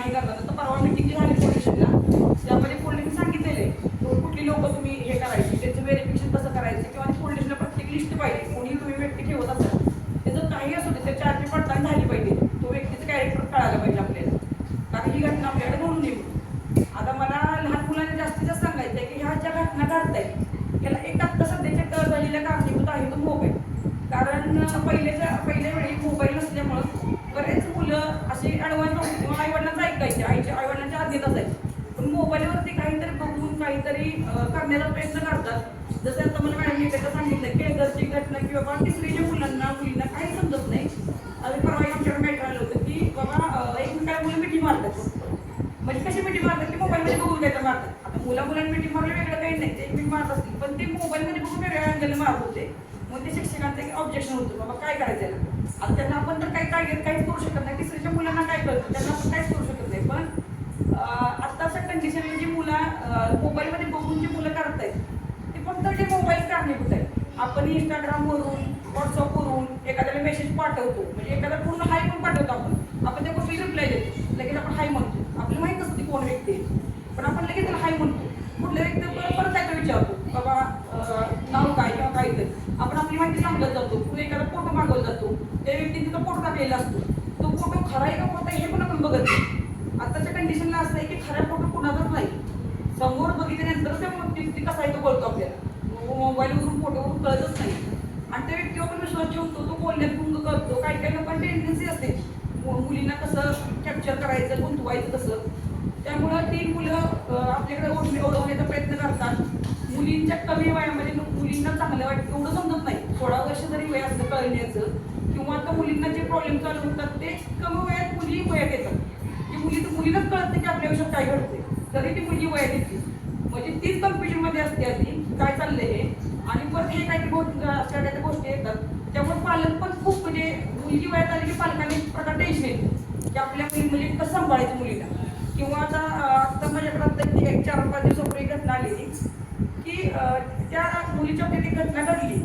नाही करणार तर परवा मिटिंग जी झाली पोलिसांना त्यामध्ये पोलिसांनी सांगितलेले कुठली लोक तुम्ही हे करायची त्याचं व्हेरिफिकेशन कसं करायचं किंवा पोलिसांना प्रत्येक लिस्ट पाहिजे कोणी तुम्ही व्यक्ती ठेवत असाल त्याचं काही असू दे त्याची आरती पडताळणी झाली पाहिजे तो व्यक्तीचं कॅरेक्टर कळायला पाहिजे आपल्याला कारण ही घटना आपल्याकडे घडून येईल आता मला लहान मुलांना जास्तीत जास्त सांगायचं आहे की ह्या ज्या घटना घडतायत याला एक आत्ता सध्याच्या क- झालेल्या कारणीभूत आहे तो मोबाईल कारण पहिल्याच्या पहिल्या वेळी मोबाईल नसल्यामुळं बरेच मुलं अशी ॲडव्हान्स नव्हती किंवा आईवडिलांचं ऐकायचे आईच्या आईवडिलांच्या आधीत असायचे पण मोबाईलवरती काहीतरी बघून काहीतरी अं, करण्याचा प्रयत्न करतात जसं आता मला मॅडमने एकदा सांगितलं केळघरची घटना की बाबा तिसरीच्या मुलांना मुलींना काही समजत नाही आणि परवा एक आमच्याकडे मॅटर आलं होतं की बाबा अं, एकमेकाला मुलं मिठी मारतात म्हणजे कशी मिठी मारतात की मोबाईलमध्ये बघून काय मारतात आता मुला मुलांनी मिठी मारलं वेगळं काही नाही ते एकमेक मारत असतील पण ते मोबाईलमध्ये बघून वेगळ्या अँगलने मारत होते मग ते शिक्षकांचं एक ऑब्जेक्शन होतं बाबा काय करायचं याला? आता त्यांना आपण तर काही काय काहीच करू शकत नाही. तिसरीच्या मुलांना काय करतो त्यांना आपण काहीच करू शकत नाही. पण अं, आत्ताच्या कंडिशनला जी मुलं मोबाईलमध्ये बघून जी मुलं करत आहेत ते फक्त जे मोबाईल कारणीभूत आहे आपण इंस्टाग्रामवरून व्हॉट्सअपवरून एखाद्याला मेसेज पाठवतो. म्हणजे एखादा पूर्ण हाय पण पाठवतो आपण. आपण त्या गोष्टी रिप्लाय देतो. लगेच आपण हाय म्हणतो. आपल्याला माहीत असते ती कोण व्यक्ती पण आपण लगेच त्याला हाय म्हणतो. कुठल्या व्यक्ती परत परत काय विचारतो बाबा अं, नाव काय किंवा काय तर आपण आपली माहिती सांगत जातो पुढे एखादा फोटो मागवला जातो त्या व्यक्तीने तिथं फोटो टाकलेला असतो. तो फोटो खरा आहे का खोटा हे पण आपण बघत नाही. आताच्या कंडिशनला असं आहे की खरा फोटो कुणाचाच नाही. समोर बघितल्यानंतर त्या व्यक्ती कसा आहे तो बोलतो आपल्याला. मोबाईलवरून फोटोवरून कळतच नाही. आणि त्या व्यक्तीवर पण विश्वास ठेवतो तो बोलण्यात गुंग करतो. काही काही लोकांची टेंडन्सी असते. मुलींना कसं कॅप्चर करायचं गुंतवायचं कसं त्यामुळं ती मुलं आपल्याकडे ओढणी ओढवण्याचा प्रयत्न करतात. मुलींच्या कमी वयामध्ये मुलींना चांगलं वाटतं. एवढं समजत नाही. सोळा वर्ष जरी वय असतं कळण्याचं किंवा आता मुलींना जे प्रॉब्लेम चालू होतात ते कमी वयात मुली वयात येतात. की मुली मुलीलाच कळत नाही की आपल्या आयुष्यात काय घडते तरी ती मुलगी वयात येते. म्हणजे तीच कम्पिटिशनमध्ये असते आधी काय चाललंय हे. आणि परत हे काही गोष्टी अशा काही गोष्टी येतात. त्यामुळे पालक पण खूप म्हणजे मुलगी वयात आली की पालकांनी प्रकार टेन्शन येते. की आपल्या मुली म्हणजे कसं सांभाळायचं मुलीला? किंवा आता आता माझ्याकडे आता एक चार पाच दिवसापूर्वी एक घटना आलेली की त्या मुलीच्या बाबतीत एक घटना घडली.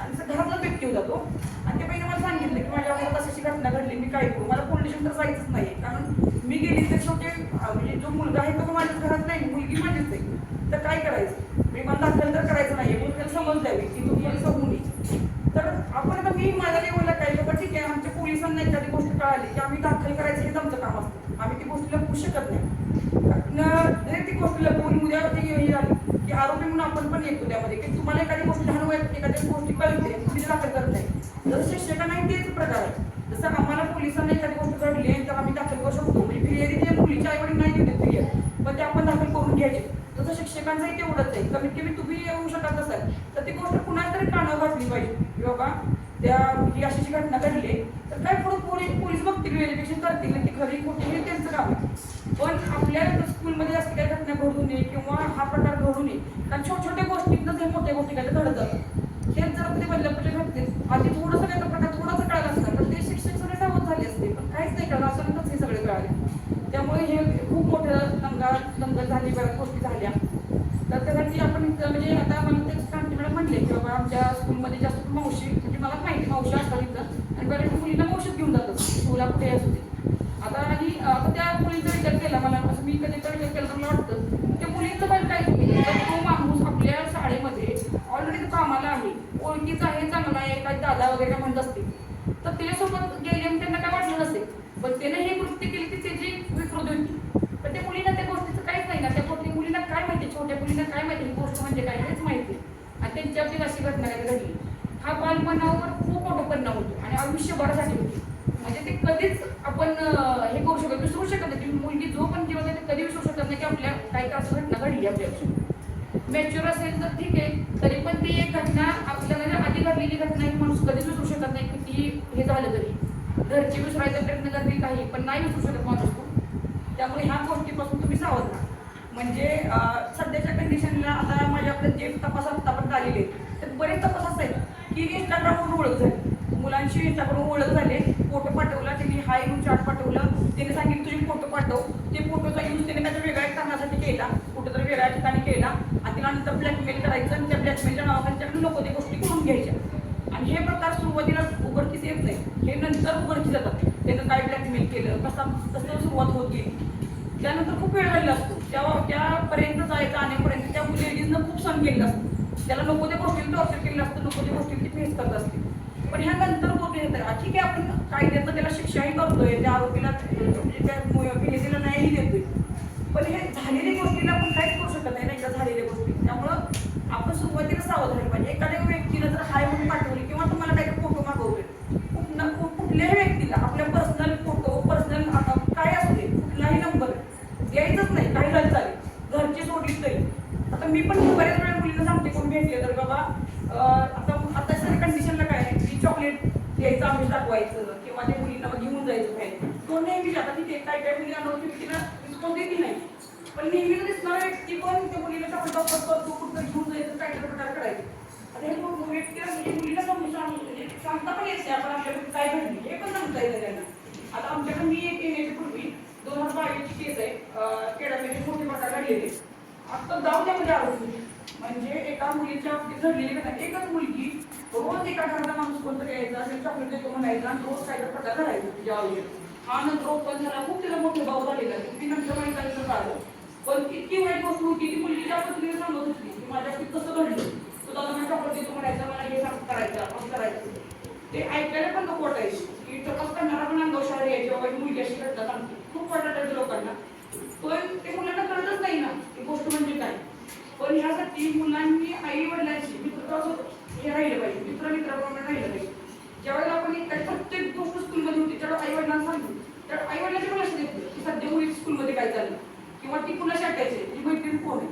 आणि घरातला व्यक्ती होता तो आणि त्या बाईने मला सांगितलं की माझ्या घरात अशी घटना घडली मी काय करू? मला पोलीस स्टेशन तर जायचंच नाही. कारण मी गेली तर छोटे म्हणजे जो मुलगा आहे तो माझ्याच घरात नाही मुलगी माझीच आहे. तर काय करायचं? मी मला दाखल तर करायचं नाही म्हणून त्याला समज द्यावी की तुम्ही मला समजून तर आपण आता मी माझ्या लेवलला काय? बाबा ठीक आहे आमच्या पोलिसांना एखादी गोष्ट कळाली की आम्ही दाखल करायचं हेच आमचं काम असतं. आम्ही ती गोष्ट लपवू शकत नाही. न- ती गोष्ट लपवून उद्या ती झाली की आरोपी म्हणून आपण पण येतो त्यामध्ये की तुम्हाला एखादी गोष्ट लहान वयात एखादी गोष्टी कळते तुम्ही दाखल करत नाही. जसं शिक्षकांनाही तेच प्रकार आहे. जसं आम्हाला पोलिसांना एखादी गोष्ट घडली आहे तर आम्ही दाखल करू शकतो. म्हणजे फिर्यादी ते मुलीच्या आईवडील नाही देते फिर्याद. पण ते आपण दाखल करून घ्यायचे. तसं शिक्षकांचंही तेवढंच आहे. कमीत कमी तुम्ही येऊ शकत असाल तर ती गोष्ट कुणाला तरी कानावर घातली पाहिजे. की बाबा त्या ही अशी घटना घडली तर काय पुढे पोलीस पोलीस बघतील व्हेरिफिकेशन करतील ती खरी खोटी हे त्यांचं काम आहे. पण आपल्या स्कूलमध्ये जास्त काही घटना घडू नये किंवा हा प्रकार घडू नये कारण छोट्या छोट्या गोष्टीतनं ते मोठ्या गोष्टी काय घडत जातात हेच जर कधी बदलापूरच्या घटनेत आधी थोडंसं काय प्रकार थोडासा कळाला असता तर ते शिक्षक सगळे सावध झाले असते पण काहीच नाही कळलं अचानकच हे सगळे कळाले त्यामुळे हे खूप मोठं दंगा दंगल झाली बऱ्याच गोष्टी झाल्या. तर त्यासाठी आपण म्हणजे आता मला ते क्रांती मॅडम म्हणले की बाबा आमच्या स्कूलमध्ये जास्त मावशी म्हणजे मला माहिती मावशी असतात इथं. आणि बऱ्याच मुलींना मावशीत घेऊन जातात. तुला कुठे असू दे आता आणि आता त्या मुलींचा विचार केला मला असं मी कधी तर विचार केला तर मला वाटतं त्या मुलींचं पण काय चुकी नाही. तर तो माणूस आपल्या शाळेमध्ये ऑलरेडी कामाला आहे ओळखीचा आहे चांगला आहे काही दादा वगैरे काय म्हणत असतील तर त्याच्यासोबत गेले आणि त्यांना काय वाटलं नसेल पण त्याने हे कृत्य केली की त्याची विकृत होती पण त्या मुलींना त्या गोष्टीचं काहीच नाही ना त्या गोष्टी मुलींना काय माहिती छोट्या मुलींना काय माहिती ही गोष्ट म्हणजे काय हेच माहिती आणि त्यांची आपली अशी घटना काय घडली मनावर खूप मोठं परिणाम होतो आणि आयुष्यभरासाठी होतो. म्हणजे ते कधीच आपण हे करू शकत विसरू शकत नाही. मुलगी जो पण जीवन आहे ते कधी विसरू शकत नाही की आपल्या काही त्रास घटना घडली आपल्या मॅच्युअर असेल तर ठीक आहे तरी पण ती एक घटना आपल्याला आधी घडलेली घटना ही माणूस कधीच विसरू शकत नाही की ती हे झालं तरी. घरची विसरायचा प्रयत्न करते काही पण नाही विसरू शकत माणूस तो. त्यामुळे ह्या गोष्टीपासून तुम्ही सावध राहा. म्हणजे सध्याच्या कंडिशनला आता माझ्याकडे जे तपास आतापर्यंत आलेले आहेत, तर बरेच तपास असे आहेत. की इंस्टाग्रामवरून ओळख झाली. मुलांची इंस्टाग्रामवर ओळख झाली. फोटो पाठवला त्यांनी हाय घेऊन चार्ट पाठवलं. त्याने सांगितलं तुझे फोटो पाठव. ते फोटोचा यूज त्याने त्याच्या वेगळ्या कारणासाठी केला. कुठेतरी वेगळ्या ठिकाणी केला. आणि तिला नंतर ब्लॅकमेल करायचं आणि त्या ब्लॅकमेलच्या नावाखाली त्याकडे नको त्या गोष्टी करून घ्यायच्या. आणि हे प्रकार सुरुवातीला उघडकीस येत नाही. हे नंतर उघडकीस जातात. त्यानं काय ब्लॅकमेल केलं कसा कसं सुरुवात सुरुवात होत गेली? त्यानंतर खूप वेळ झालेला असतो. त्या त्यापर्यंत जायचं आणेपर्यंत त्या लेडीजनं खूप सण केलेला असतो. त्याला नको त्या गोष्टीला टॉर्चर केलं असतं नको त्या गोष्टी ती फेस करत असते पण ह्या नंतर होते येतात ठीक आहे आपण कायद्याचं त्याला शिक्षाही करतोय त्या आरोपीला म्हणजे त्या पीडितेला न्यायही देतोय. पण हे झालेल्या गोष्टीला आपण काहीच करू शकत नाही ना एकदा झालेल्या गोष्टी. त्यामुळं आपण सुरुवातीला सावध राहिलं पाहिजे. एखाद्या व्यक्तीला जर हाय म्हणून पाठवली किंवा तुम्हाला काही फोटो मागवले कुठल्याही व्यक्तीला आपल्या पर्सनल फोटो पर्सनल काय असू दे कुठलाही नंबर द्यायचंच नाही काही झालं चालेल घरची सोडली तरी आता मी पण बऱ्याच वेळा मुलींना सांगते कोण भेटले तर बाबा अं, आता आता सगळ्या कंडिशनला काय आहे की चॉकलेट द्यायचं आम्ही दाखवायचं किंवा ते मुलींना घेऊन जायचं बाहेर. तो नेहमी आता तिथे काय काय मुली अनोळखी व्यक्तीला रिस्पॉन्स देतील नाही. पण नेहमी दिसणार व्यक्ती पण त्या मुलीला चॉकलेट पण करतो कुठं घेऊन जायचं काय प्रकार करायचं. आता हे मग म्हणजे मुलीला समजून सांग म्हणजे सांगता पण येते आपण आपल्याकडे काय घडली हे पण सांगता येतं त्यांना. आता आमच्याकडे मी एक येण्याच्या पूर्वी दोन हजार बावीसची केस आहे. केडामध्ये मोठे प्रकार घडलेले आता जाऊ त्यामध्ये म्हणजे आरोपी म्हणजे एका मुलीच्या बाबतीत घडलेली घटना. एकच मुलगी रोज एका घराचा माणूस कोणतरी यायचा असेल चॉकलेट देतो म्हणायचा आणि रोज काय प्रकार घडायचा तिच्या आवडीत हा नंतर ओपन झाला खूप तिला मोठे भाऊ झालेला ती नंतर माहिती झालं. पण इतकी वाईट वस्तू होती ती मुलगी त्या पद्धतीने सांगत होती की माझ्या कसं घडलं. तुला मला चॉकलेट देतो म्हणायचं मला हे सांग करायचं असं करायचं. ते ऐकायला पण नको वाटायची. की तपास करणारा पण अंगवशाळा यायची बाबा ही मुलगी अशी घटना सांगते खूप वाटायचं लोकांना. पण ते मुलांना कळतच नाही ना ही गोष्ट म्हणजे काय. पण ह्यासाठी मुलांनी आई वडिलांची मित्र हे राहिलं पाहिजे मित्र मित्राप्रमाणे राहिलं पाहिजे. ज्यावेळेला आपण एक प्रत्येक गोष्ट स्कूलमध्ये होती त्यावेळेला आई वडिलांना सांगू. तर आई वडिलांचे पण लक्ष देत की सध्या मुली स्कूलमध्ये काय चाललं किंवा ती कुणाशी अटायचे ती मैत्रीण कोण आहे?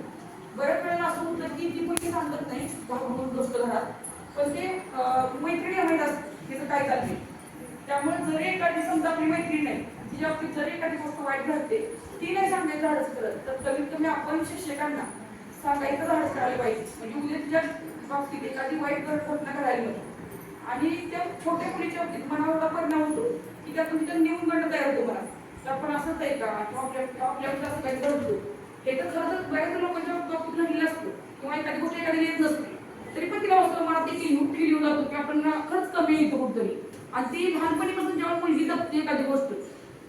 बऱ्याच वेळेला असं होतं की ती पैकी सांगत नाही भाऊ गोष्ट घरात. पण ते मैत्रिणी माहीत असते तिचं काय चालते त्यामुळे जरी एखादी समजा आपली मैत्रीण नाही तिच्या बाबतीत जरी एखादी गोष्ट वाईट घडते ती नाही सांगायचं धाडस करत तर कमीत कमी आपण शिक्षकांना सांगायचं धाडस करायला पाहिजे. म्हणजे उद्या तिच्या बाबतीत एखादी वाईट घटना घडायला नको आणि त्या छोट्या मुलीच्या बाबतीत मनावर परिणाम होतो की त्यातून तिच्या गण तयार होतो मला. तर आपण असंच आहे का? किंवा आपल्या असं काही घडतो हे तर खरं तर बऱ्याच लोकांच्या बाबतीत घडलेलं असतो. किंवा एखादी गोष्ट एखादी येत नसते. तरी पण तिला असं मला ते फील फील येऊन जातो की आपण खरंच कमी येतो कुठतरी. आणि ती लहानपणीपासून जेव्हा मुलगी जपते एखादी गोष्ट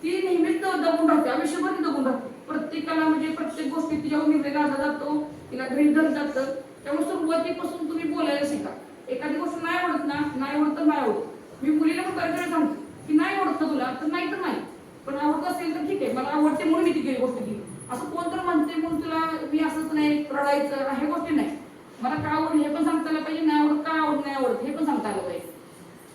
ती नेहमीच दबून राहते. आयुष्यभर ती दबून राहते. प्रत्येकाला म्हणजे प्रत्येक गोष्टी तिच्यावर निर्णय काढला जातो. तिला गृहीत धरलं जातं. त्यामुळे सुरुवातीपासून तुम्ही बोलायला शिका. एखादी गोष्ट नाही आवडत ना नाही आवडत तर नाही आवडत. मी मुलीला पण बऱ्याच सांगतो की नाही आवडत तुला तर नाही तर नाही. पण आवडत असेल तर ठीक आहे मला आवडते म्हणून मी ती गोष्ट केली. असं कोण तर म्हणते म्हणून तुला मी असंच नाही रडायचं हे गोष्टी नाही. मला का आवड हे पण सांगता आलं पाहिजे नाही आवडत का आवडत नाही आवडत हे पण सांगता आलं पाहिजे.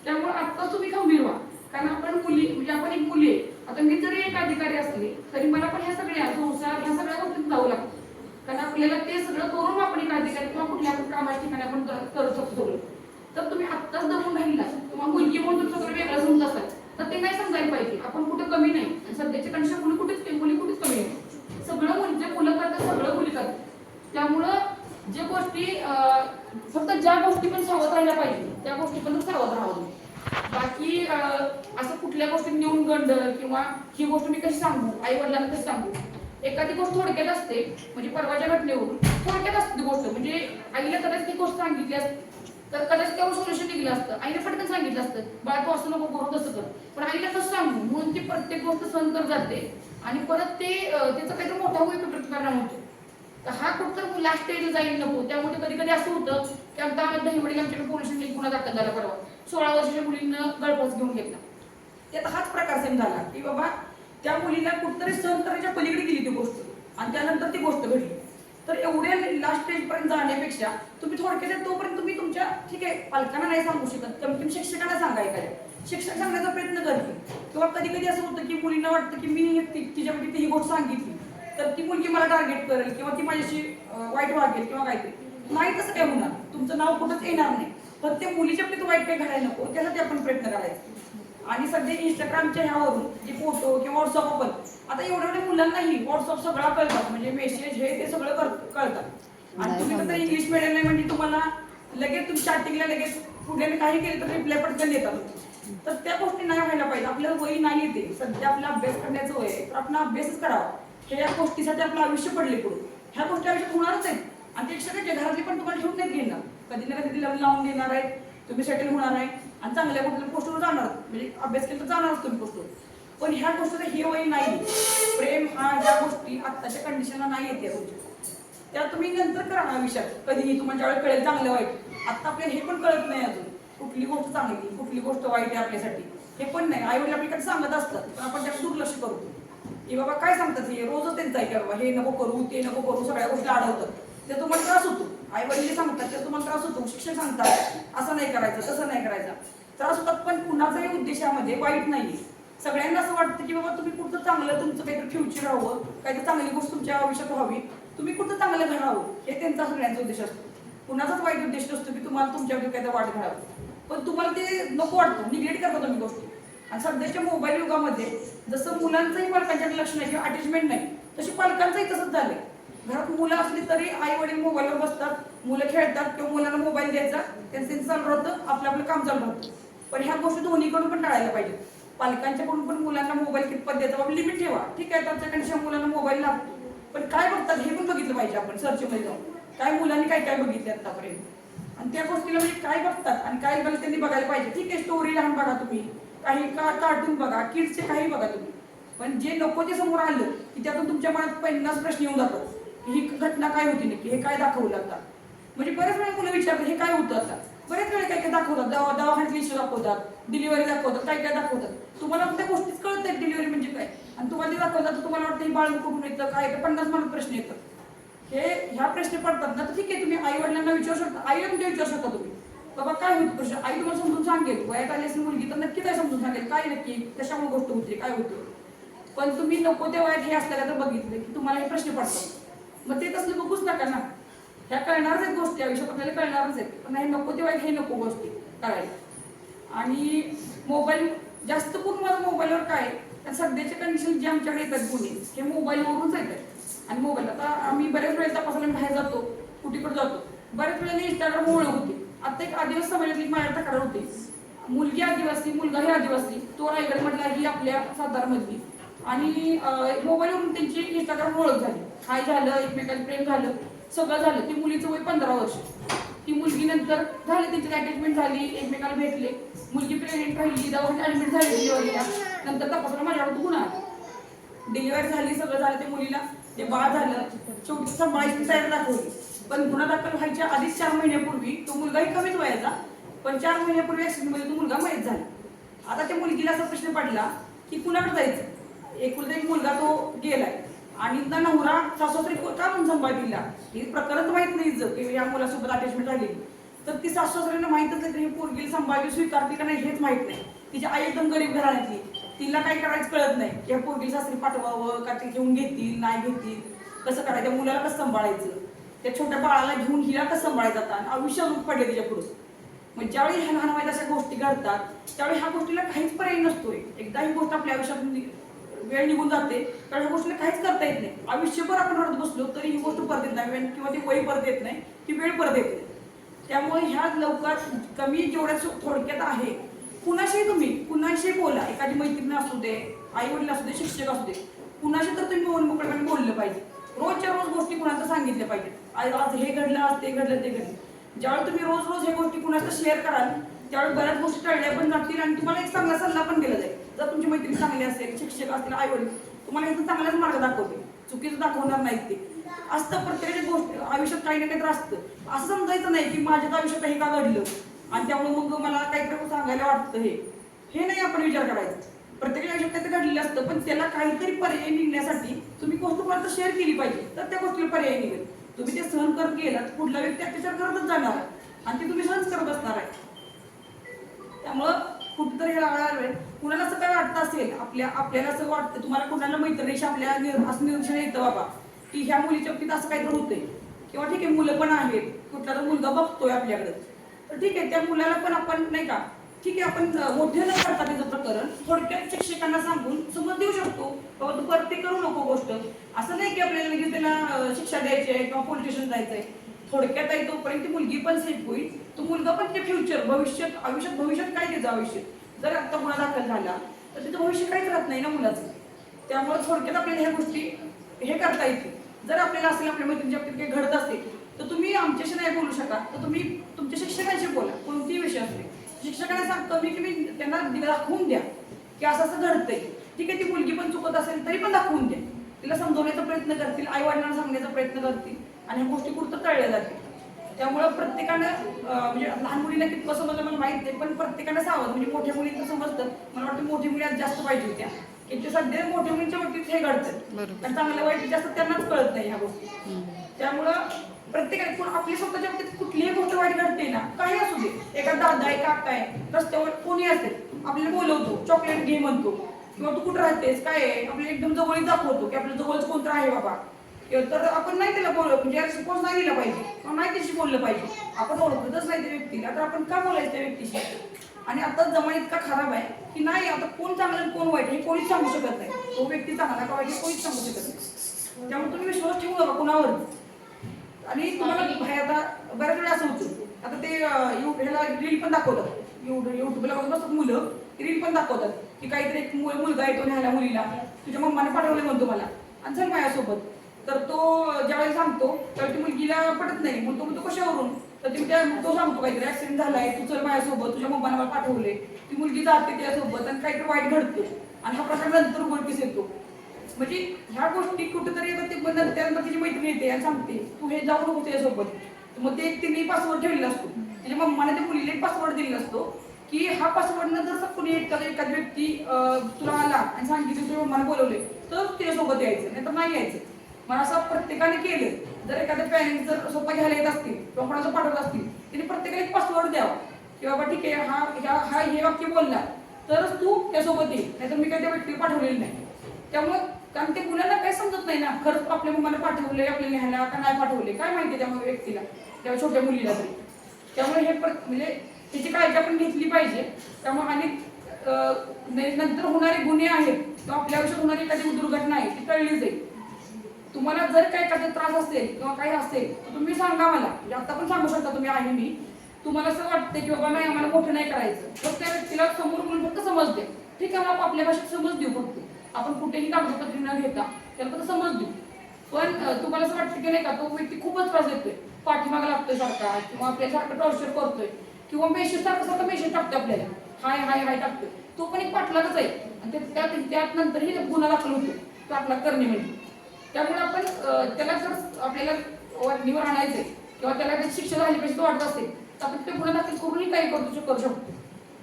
त्यामुळे आत्ताच तुम्ही खंबीर व्हा. कारण आपण मुली म्हणजे आपण एक मुली आहे. आता मी जरी एक अधिकारी असले तरी मला पण ह्या सगळ्या संसार ह्या सगळ्या गोष्टीत जाऊ लागतात कारण आपल्याला ते सगळं करून आपण एक अधिकारी किंवा कुठल्या आपण कामाच्या ठिकाणी करत होतो सगळं. तर तुम्ही आत्ताच दमून राहिला किंवा मुलगी म्हणून तुमचं सगळं वेगळं समजत असतात तर ते नाही समजायला पाहिजे. आपण कुठं कमी नाही. आणि सध्याच्या कंडिशन मुली कुठेच मुली कुठेच कमी नाही. सगळं मुली जे मुलं करतात सगळं मुली करतात. त्यामुळं जे गोष्टी फक्त ज्या गोष्टी पण सावध राहिल्या पाहिजे त्या गोष्टी पण सावध राहावं बाकी असं कुठल्या गोष्टी नेऊन गंड किंवा ही गोष्ट मी कशी सांगू आई वडिलांना कशी सांगू? एखादी गोष्ट थोडक्यात असते म्हणजे परवाच्या घटनेवरून थोडक्यात असते ती गोष्ट. म्हणजे आईला कदाचित ती गोष्ट सांगितली असते. तर कदाचित त्यावर सोल्युशन निघलं असतं. आईने पटकन सांगितलं असतं बाळा तू असं नको करू तसं कर. पण आईला कसं सांगू? म्हणून ती प्रत्येक गोष्ट सहन करत जाते. आणि परत ते त्याचा काहीतरी मोठा होईल परिणाम होतो. तर हा कुठं लास्ट स्टेज जाईल नको. त्यामुळे कधी कधी असं होतं की आमचा दही वडील आमच्याकडे पोलीस स्टेशन गुन्हा दाखल झाला परवा. सोळा वर्षाच्या मुलींना गळपास घेऊन घेतला. त्यात हाच प्रकार सेम झाला की बाबा त्या मुलीला कुठतरी सहन करायच्या पलीकडे गेली ती गोष्ट. आणि त्यानंतर ती गोष्ट घडली. तर एवढ्या लास्ट स्टेज पर्यंत जाण्यापेक्षा तुम्ही थोडक्यात तोपर्यंत तुम्ही तुमच्या ठीक आहे पालकांना नाही सांगू शकत. कमी कमी शिक्षकांना सांगा एखाद्या. शिक्षक सांगण्याचा प्रयत्न करते किंवा कधी कधी असं होतं की मुलींना वाटतं की मी तिच्यापैकी ती ही गोष्ट सांगितली. तर ती मुलगी मला टार्गेट करेल किंवा ती माझ्याशी वाईट वागेल किंवा काहीतरी. नाही तसं काय होणार. तुमचं नाव कुठंच येणार नाही. पण ते मुलीच्या बाबतीत वाईट काही घडायला नको. त्यासाठी आपण प्रयत्न करायचा. आणि सध्या इंस्टाग्रामच्या ह्यावरून जे फोटो किंवा व्हॉट्सअप आपण आता एवढ्या एवढ्या मुलांनाही व्हॉट्सअप सगळं कळतात. म्हणजे मेसेज हे ते सगळं कळतात. आणि तुम्ही कसं इंग्लिश मिडियम नाही म्हणजे तुम्हाला लगेच तुम्ही स्टार्टिंगला लगेच पुढे काही केलं तर रिप्लाय पटकन देतात. तर त्या गोष्टी नाही व्हायला पाहिजे. आपल्याला वय नाही येते. सध्या आपला अभ्यास करण्याचं वय आहे. तर आपण अभ्यासच करावा. हे या गोष्टीसाठी आपलं आयुष्य पडले पुढे. ह्या गोष्टी आयुष्यात होणारच आहेत. आणि ते सगळे घरातली पण तुम्हाला ठेवून नाही घेणार कधी ना कधी तिला लावून देणार आहे तुम्ही सेटल होणार आहे. आणि चांगल्या कुठल्या पोस्टवर जाणार म्हणजे अभ्यास केला तर जाणारच तुम्ही पोस्टवर. पण ह्या गोष्टीला हे वय नाही. प्रेम हा ह्या गोष्टी आत्ताच्या कंडिशनला नाही येते त्या तुम्ही नंतर करा विचार. कधीही तुम्हाला ज्यावेळेस कळेल चांगलं वाईट. आता आपल्याला हे पण कळत नाही अजून. कुठली गोष्ट चांगली कुठली गोष्ट वाईट आहे आपल्यासाठी. हे पण नाही. आई वडील आपल्याकडे सांगत असतात पण आपण त्याला दुर्लक्ष करतो की बाबा काय सांगतात हे? रोजच त्यांचं आहे की बाबा हे नको करू ते नको करू सगळ्या गोष्टी अडवतात ते तुम्हाला त्रास होतो. आई वडील जे सांगतात ते तुम्हाला त्रास होतो. शिक्षक सांगतात असं नाही करायचं तसं नाही करायचं. त्रास होतात पण कुणाचाही उद्देशामध्ये वाईट नाही सगळ्यांना असं वाटतं की बाबा तुम्ही कुठं चांगलं तुमचं काहीतरी फ्युचर हवं काहीतरी चांगली गोष्ट तुमच्या आयुष्यात व्हावी. तुम्ही कुठं चांगलं घडावं हे त्यांचा सगळ्यांचा उद्देश असतो. कुणाचाच वाईट उद्देश नसतो की तुम्हाला तुमच्याकडे काहीतरी वाट घडावं पण तुम्हाला ते नको वाटतं. निग्लेक्ट करता तुम्ही गोष्टी. आणि सध्याच्या मोबाईल युगामध्ये जसं मुलांचंही पालकांच्याकडे लक्ष नाही किंवा अटॅचमेंट नाही तशी पालकांचंही तसंच आहे घरात मुलं असली तरी आई वडील मोबाईलवर बसतात मुलं खेळतात किंवा मुलांना मोबाईल द्यायचा त्यांचं चालू राहतं आपलं आपलं काम चालू राहतं. पण ह्या गोष्टी दोन्हीकडून पण टाळायला पाहिजे पालकांच्याकडून पण मुलांना मोबाईल कितपत द्यायचा बाबा लिमिट ठेवा. ठीक आहे त्यांच्याकडे मुलांना मोबाईल लागतो. पण काय बघतात हे पण बघितलं पाहिजे आपण सर्चमध्ये जाऊन. काय मुलांनी काय काय बघितले आतापर्यंत? आणि त्या गोष्टीला म्हणजे काय बघतात आणि काय बघायला त्यांनी बघायला पाहिजे. ठीक आहे स्टोरी लहान बघा तुम्ही. काही का कार्टून बघा किड्सचे काही बघा तुम्ही. पण जे नको ते समोर आलं की त्यातून तुमच्या मनात पन्नास प्रश्न येऊन जातात. ही घटना काय होती नक्की हे काय दाखवू लागतात? म्हणजे बरेच वेळा मुलं विचारतात हे काय होतं आता? बरेच वेळा काय काय दाखवतात? दवा दवाखान्यातली इश्यू दाखवतात डिलिव्हरी दाखवतात काय काय दाखवतात? तुम्हाला त्या गोष्टीच कळत नाही डिलिव्हरी म्हणजे काय? आणि तुम्हाला ते दाखवतात तर तुम्हाला वाटतं हे बाळून कुठून येतं काय येतं? पन्नास मनात प्रश्न येतात. हे ह्या प्रश्न पडतात ना तर ठीक आहे तुम्ही आई वडिलांना विचारू शकता. आईला कुठे विचारू शकता तुम्ही? बाबा काय होतं प्रश्न? आई तुम्हाला समजून सांगेल. वयात आली असेल मुलगी तर नक्की काय समजून सांगेल? काय नक्की? कशामुळे गोष्ट होते? काय होतं? पण तुम्ही नको त्या वयात हे असल्याला तर बघितलं की तुम्हाला हे प्रश्न पडतात. मग ते तसलं बघूच नका ना? ह्या कळणारच आहेत गोष्टी आयुष्यात आपल्याला कळणारच आहेत. पण हे नको ते हे नको गोष्टी करायला आणि मोबाईल जास्त करून माझं मोबाईलवर काय तर सध्याचे कंडिशन जे आमच्याकडे येतात गुन्हे हे मोबाईलवरूनच येतात. आणि मोबाईल आता आम्ही बऱ्याच वेळेस तपासायला बाहेर जातो कुठेकडे जातो. बऱ्याच वेळेला इंस्टाग्राम ओळख होते. आता एक आदिवासी समाजातली माझ्या तक्रार होती. मुलगी आदिवासी मुलगा ही आदिवासी तो रायगडमधला ही आपल्या सातारमधली. आणि मोबाईलवरून त्यांची इंस्टाग्राम ओळख झाली. हाय झालं एकमेकांचं प्रेम झालं सगळं झालं. ती मुलीचं वय पंधरा वर्ष. ती मुलगी नंतर झाली त्यांची अटॅचमेंट झाली एकमेकाला भेटले. मुलगी प्रेग्नेंट राहिली दवाखान्यात ऍडमिट झाली डिलिव्हरीला नंतर तपासला माझ्यावर गुन्हा डिलिव्हरी झाली सगळं झालं ते मुलीला. ते बाळ झालं. शेवटी सांभाळायची तयार दाखवली. पण गुन्हा दाखल व्हायच्या आधीच चार महिन्यापूर्वी तो मुलगाही कमीच वयाचा. पण चार महिन्यापूर्वी ऍक्सिडेंटमध्ये तो मुलगा माहीत झाला. आता त्या मुलगीला असा प्रश्न पडला की कुणाकडे जायचं? एकुलता एक मुलगा तो गेलाय. आणि ना नवरा सासूत्री का म्हणून सांभाळतीला? हे प्रकरण माहीत नाही जर की या मुलासोबत अटॅचमेंट झाली तर ती सासूसाऱ्यांना माहीत नाही तरी ही पोरगीला स्वीकारते का नाही हेच माहीत नाही. तिची आई एकदम गरीब घराण्यातली. तिला काय करायचं कळत नाही. की या पोरगी सासरी पाठवावं का ते घेऊन घेतील नाही घेतील? कसं करायचं? त्या मुलाला कसं सांभाळायचं? त्या छोट्या बाळाला घेऊन हिला कसं सांभाळायचं आता? आणि आयुष्य रूप पडले तिच्या पुढं. मग ज्यावेळी ह्या लहान वयात अशा गोष्टी घडतात त्यावेळी ह्या गोष्टीला काहीच पर्याय नसतोय. एकदा ही गोष्ट आपल्या आयुष्यात वेळ निघून जाते. कारण ह्या गोष्टीला काहीच करता येत नाही. आयुष्यभर आपण रडत बसलो तरी ही गोष्ट परत येत नाही. वेळ- किंवा ती वय परत येत नाही ती वेळ परत येत नाही. त्यामुळे ह्या लवकर कमी जेवढ्या थोडक्यात आहे कुणाशी तुम्ही कुणाशी बोला. एखादी मैत्रीण असू दे आई वडील असू दे शिक्षक असू दे कुणाशी तर तुम्ही बोल मोकळ्याने बोललं पाहिजे. रोजच्या रोज गोष्टी कुणाचं सांगितल्या पाहिजेत. आज आज हे घडलं आज ते घडलं ते घडलं. ज्यावेळी तुम्ही रोज रोज हे गोष्टी कुणाचं शेअर कराल त्यावेळी बऱ्याच गोष्टी टळल्या पण जातील आणि तुम्हाला एक चांगला सल्ला पण दिला जाईल. जर तुमची मैत्री चांगली असेल शिक्षक असतील आई वडील तुम्हाला इथं चांगलाच मार्ग दाखवते. चुकीचं दाखवणार नाहीत ते. असतं प्रत्येकाची गोष्ट. आयुष्यात काही ना काहीतरी असतं. असं समजायचं नाही की माझ्या आयुष्यात हे का घडलं? आणि त्यामुळे मग मला काहीतरी सांगायला वाटतं हे. हे नाही आपण विचार करायचा. प्रत्येक आयुष्यात काहीतरी घडलेलं असतं पण त्याला काहीतरी पर्याय निघण्यासाठी तुम्ही गोष्ट कोणाला शेअर केली पाहिजे. तर त्या गोष्टीला पर्याय निघेल. तुम्ही ते सहन करत गेलात पुढला व्यक्ती अत्याचार करतच जाणार आणि ते तुम्ही सहन करत असणार आहे. त्यामुळं कुठंतरी हे लागणार आहे कुणाला असं काय वाटत असेल? आपल्या आपल्याला असं वाटतं तुम्हाला कुणाला मैत्रिणीशी आपल्या असं निरीक्षण येतं बाबा की ह्या मुलीच्या बाबतीत असं काहीतरी होतंय. किंवा ठीक आहे मुलं पण आहेत. कुठला तर मुलगा बघतोय आपल्याकडे. तर ठीक आहे त्या मुलाला पण आपण नाही का ठीक आहे आपण मोठे न करता त्याचं प्रकरण थोडक्यात शिक्षकांना सांगून समज देऊ शकतो. बाबा तू परत ते करू नको गोष्ट. असं नाही की आपल्याला लगेच त्याला शिक्षा द्यायची आहे किंवा पोलीस स्टेशन जायचं आहे थोडक्यात आहे तोपर्यंत ती मुलगी पण सेफ होईल. तो मुलगा पण ते फ्युचर भविष्यात आयुष्यात भविष्यात काय त्याचं आयुष्य जर आता गुन्हा दाखल झाला तर त्याचं भविष्य काहीच राहत नाही ना मुलाचं. त्यामुळे थोडक्यात आपल्याला ह्या गोष्टी हे करता येतील. जर आपल्याला असेल आपल्या मैत्रिणीच्या बाबतीत काही घडत असेल तर तुम्ही आमच्याशी नाही बोलू शकता. तर तुम्ही तुमच्या शिक्षकांशी बोला. कोणतीही विषय असले शिक्षकांना सांगतो मी की मी त्यांना दाखवून द्या की असं असं घडतंय. ठीक आहे ती मुलगी पण चुकत असेल तरी पण दाखवून द्या. तिला समजवण्याचा प्रयत्न करतील आई वडिलांना सांगण्याचा प्रयत्न करतील. आणि ह्या गोष्टी कुठं टळल्या जातील? त्यामुळं प्रत्येकानं म्हणजे लहान मुलीला कितकं समजलं मला माहीत नाही पण प्रत्येकानं सावध. म्हणजे मोठ्या मुलींचं समजतं मला वाटतं मोठ्या मुली आज जास्त पाहिजे होत्या. की ते सध्या मोठ्या मुलींच्या बाबतीत हे घडतं. कारण चांगलं वाईट जास्त त्यांनाच कळत नाही ह्या गोष्टी. त्यामुळं प्रत्येकाने कोण आपल्या स्वतःच्या बाबतीत कुठलीही गोष्ट वाईट घडते ना काही असू दे. एका दादा आहे काका आहे रस्त्यावर कोणी असेल आपल्याला बोलवतो चॉकलेट घे म्हणतो. किंवा तू कुठं राहतेस काय आहे आपल्याला एकदम जवळ दाखवतो की आपल्या जवळच कोणतं आहे बाबा. तर आपण नाही त्याला बोल म्हणजे रिस्पॉन्स नाही दिला पाहिजे. किंवा नाही त्याशी बोललं पाहिजे. आपण ओळखतच नाही त्या व्यक्तीला तर आपण का बोलायचं त्या व्यक्तीशी? आणि आता जमा इतका खराब आहे की नाही आता कोण चांगलं आणि कोण वाईट हे कोणीच सांगू शकत नाही. तो व्यक्ती चांगला का वाईट हे कोणीच सांगू शकत नाही. त्यामुळे तुम्ही विश्वास ठेवू नका कुणावर. आणि तुम्हाला आता बऱ्याच वेळा असं होतं. आता ते अं, ह्याला रील पण दाखवतात. युट्यूब युट्यूबला बघत बसतात मुलं रील पण दाखवतात. की काहीतरी एक मु- मुलगा येतो न्यायला मुलीला. तुझ्या मम्माने पाठवले म्हणतो मला आणि चल माझ्यासोबत. तर तो ज्यावेळी सांगतो त्यावेळी ती मुलगीला पटत नाही. म्हणतो म्हणतो कशावरून? तर ती त्या तो सांगतो काहीतरी ऍक्सिडेंट झालाय तू चल माझ्यासोबत तुझ्या मम्माने मला पाठवले ती मुलगी जाते त्यासोबत आणि काहीतरी वाईट घडतो. आणि हा प्रकार नंतर उघडकीस येतो. म्हणजे ह्या गोष्टी कुठेतरी येतात ते पण त्यानंतर तिची मैत्रीण येते आणि सांगते तू हे जाऊ नको त्याच्यासोबत मग ते तिने पासवर्ड ठेवलेला असतो. त्याच्या मम्माने त्या मुलीला एक पासवर्ड दिलेला असतो की हा पासवर्ड जर कुणी कोणी एखादा एखादी व्यक्ती तुला आला आणि सांगितलं तुझ्या मम्माने बोलवले तर त्याच्यासोबत यायचं नाही तर नाही यायचं. मला असं प्रत्येकाने केले जर एखाद्या पॅरेंट जर स्वतः घ्यायला येत असतील किंवा कोणाचं पाठवत असतील त्यांनी प्रत्येकाने एक पासवर्ड द्यावा. की बाबा ठीक आहे हा ह्या- हा हे वाक्य बोलला तरच तू त्यासोबत ये. नाहीतर मी काही त्या व्यक्तीला पाठवलेलं नाही. त्यामुळे कारण ते कुणाला काही समजत नाही ना. खरंच आपल्या मुलांना पाठवले आपल्या लिहायला का नाही पाठवले काय माहिती त्यामुळे व्यक्तीला? त्या छोट्या मुलीला तरी. त्यामुळे हे प्र- म्हणजे त्याची काळजी आपण घेतली पाहिजे. त्यामुळे अनेक म्हणजे नंतर होणारे गुन्हे आहेत किंवा आपल्या आयुष्यात होणारी एखादी दुर्घटना आहे ती टळली जाईल. तुम्हाला जर काही एखादा त्रास असेल किंवा काही असेल तर तुम्ही सांगा मला. म्हणजे आता पण सांगू शकता तुम्ही आहे मी. तुम्हाला असं वाटते की बाबा नाही आम्हाला मोठं नाही करायचं. तर त्या व्यक्तीला समोर म्हणून फक्त समजते ठीक आहे मग आपल्या भाषेत समज देऊ फक्त. आपण कुठेही कागदपत्री न घेता त्याला फक्त समज देऊ. पण तुम्हाला असं वाटतं की नाही का तो व्यक्ती खूपच त्रास देतोय. पाठीमागा लागतोय सारखा किंवा आपल्यासारखं टॉर्चर करतोय. किंवा मेसेज सारखं सारखं मेसेज टाकतोय आपल्याला. हाय हाय हाय टाकतोय. तो पण एक पाठलागच आहे. आणि ते- त्यात त्यात नंतरही गुन्हा दाखल होतो पाठलाग करणे म्हणजे त्यामुळे आपण त्याला जर आपल्याला वरणीवर आणायचंय किंवा त्याला जर शिक्षा झाली पाहिजे तो वाटत असेल तर आपण ते पुढे दाखल करूनही काही करू करू शकतो.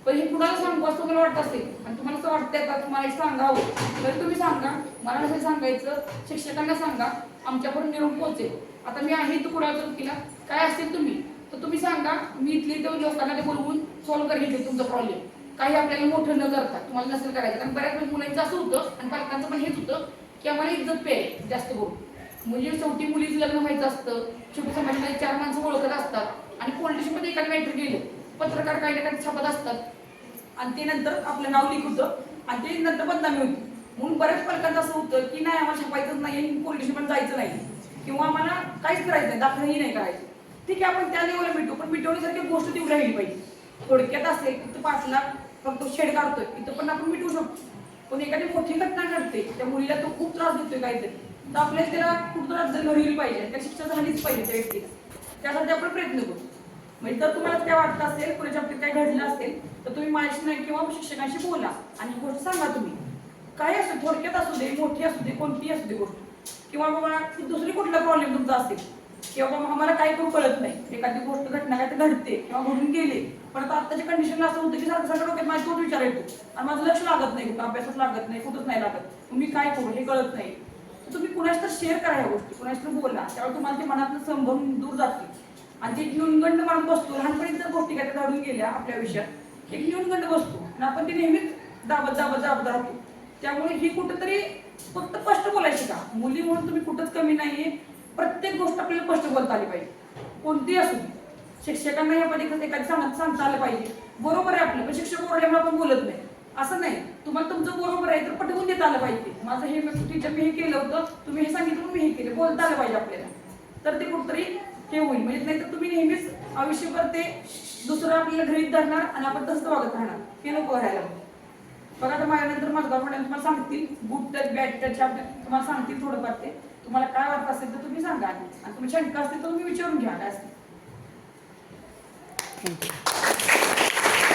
पण हे कुणाला सांगू असं तुम्हाला वाटत असेल आणि तुम्हाला असं वाटतंय का तुम्हाला हे सांगावं तर तुम्ही सांगा. मला नसेल सांगायचं शिक्षकांना सांगा आमच्याकडून निरोप पोहोचेल. आता मी आहे तू कुणाला चौकीला काय असेल तुम्ही तर तुम्ही सांगा मी इथली तर लोकांना ते बोलवून सॉल्व्ह करेल घेते तुमचा प्रॉब्लेम काही आपल्याला मोठं न करता तुम्हाला नसेल करायचं. कारण बऱ्याच वेळेस मुलांचं असं होतं आणि पालकांचं पण हेच होतं की आम्हाला इज्जत पे आहे जास्त करून. म्हणजे शेवटी मुलीचं लग्न व्हायचं असतं छोट्या समाजामध्ये चार माणसं ओळखत असतात आणि पोलीसमध्ये एखादी मॅटर गेले पत्रकार काही ना काही छापत असतात. आणि ते नंतर आपलं नाव लिख होतं आणि ते नंतर बदनामी होती. म्हणून बऱ्याच पालकांचं असं होतं की नाही आम्हाला छापायचंच नाही पोलीस पण जायचं नाही. किंवा आम्हाला काहीच करायचं नाही दाखलही नाही करायचं. ठीक आहे आपण त्या लेवलला मिटू पण मिटवण्यासारखी गोष्ट तेवढी राहिली पाहिजे. थोडक्यात असेल तिथं पाच लाख फक्त शेड काढतोय तिथं पण आपण मिटवू शकतो. पण एखादी मोठी घटना घडते त्या मुलीला तो खूप त्रास देतोय काहीतरी. तर आपल्याला त्याला कुठं अडचण घडवली पाहिजे. त्या शिक्षा झालीच पाहिजे त्या व्यक्तीला. त्यासाठी आपण प्रयत्न करू. म्हणजे जर तुम्हाला काय वाटत असेल कुणाच्या बाबतीत काय घडलं असेल तर तुम्ही माझ्याशी नाही किंवा शिक्षकांशी बोला. आणि गोष्ट सांगा तुम्ही. काय असू थोडक्यात असू दे मोठी असू दे कोणतीही असू दे गोष्ट. किंवा बाबा दुसरी कुठला प्रॉब्लेम तुमचा असेल किंवा बाबा आम्हाला काय करू कळत नाही. एखादी गोष्ट घटना काय तर घडते किंवा घडून गेले. पण आता आत्ताच्या कंडिशनला असं होतं की सारखं सारखं डोक्यात माझा तोच विचार येतो. आणि माझं लक्ष लागत नाही कुठं अभ्यासात लागत नाही कुठंच नाही लागत. मी काय करू हे कळत नाही. तुम्ही कुणाच तर शेअर करा ह्या गोष्टी कुणाच तर बोला. त्यावेळी तुम्हाला ते मनातनं संभ्रम दूर जाते आणि ते न्यूनगंड मनात बसतो. लहानपणी जर गोष्टी काय घडून गेल्या आपल्या आयुष्यात. एक न्यूनगंड बसतो. आणि आपण ते नेहमीच दाबत दाबत दाबत राहतो. त्यामुळे ही कुठंतरी फक्त स्पष्ट बोलायची का? मुली म्हणून तुम्ही कुठंच कमी नाहीये. प्रत्येक गोष्ट आपल्याला स्पष्ट बोलता आली पाहिजे. कोणती असू दे. शिक्षकांना या पद्धतीने एखादी सांगत सांगता आलं पाहिजे. बरोबर आहे आपलं पण शिक्षक ओरडल्यामुळे आपण बोलत नाही. असं नाही. तुम्हाला तुमचं बरोबर आहे तर पटवून देता आलं पाहिजे. माझं हे टीचर मी हे केलं होतं. तुम्ही हे सांगितलं मी हे केलं. बोलता आलं पाहिजे आपल्याला. तर ते कुठतरी हे होईल. म्हणजे नाही तर तुम्ही नेहमीच आयुष्यभर ते दुसरं आपल्याला घरीत धरणार आणि आपण तसंच वागत राहणार. हे नको व्हायला. बघा तर माझ्यानंतर माझं गव्हर्नमेंट तुम्हाला सांगतील. गुड टच बॅड टच तुम्हाला सांगतील थोडंफार ते. तुम्हाला काय वाटत असेल तर तुम्ही सांगा आणि तुम्ही शंका असतील तर तुम्ही विचारून घ्या काय असेल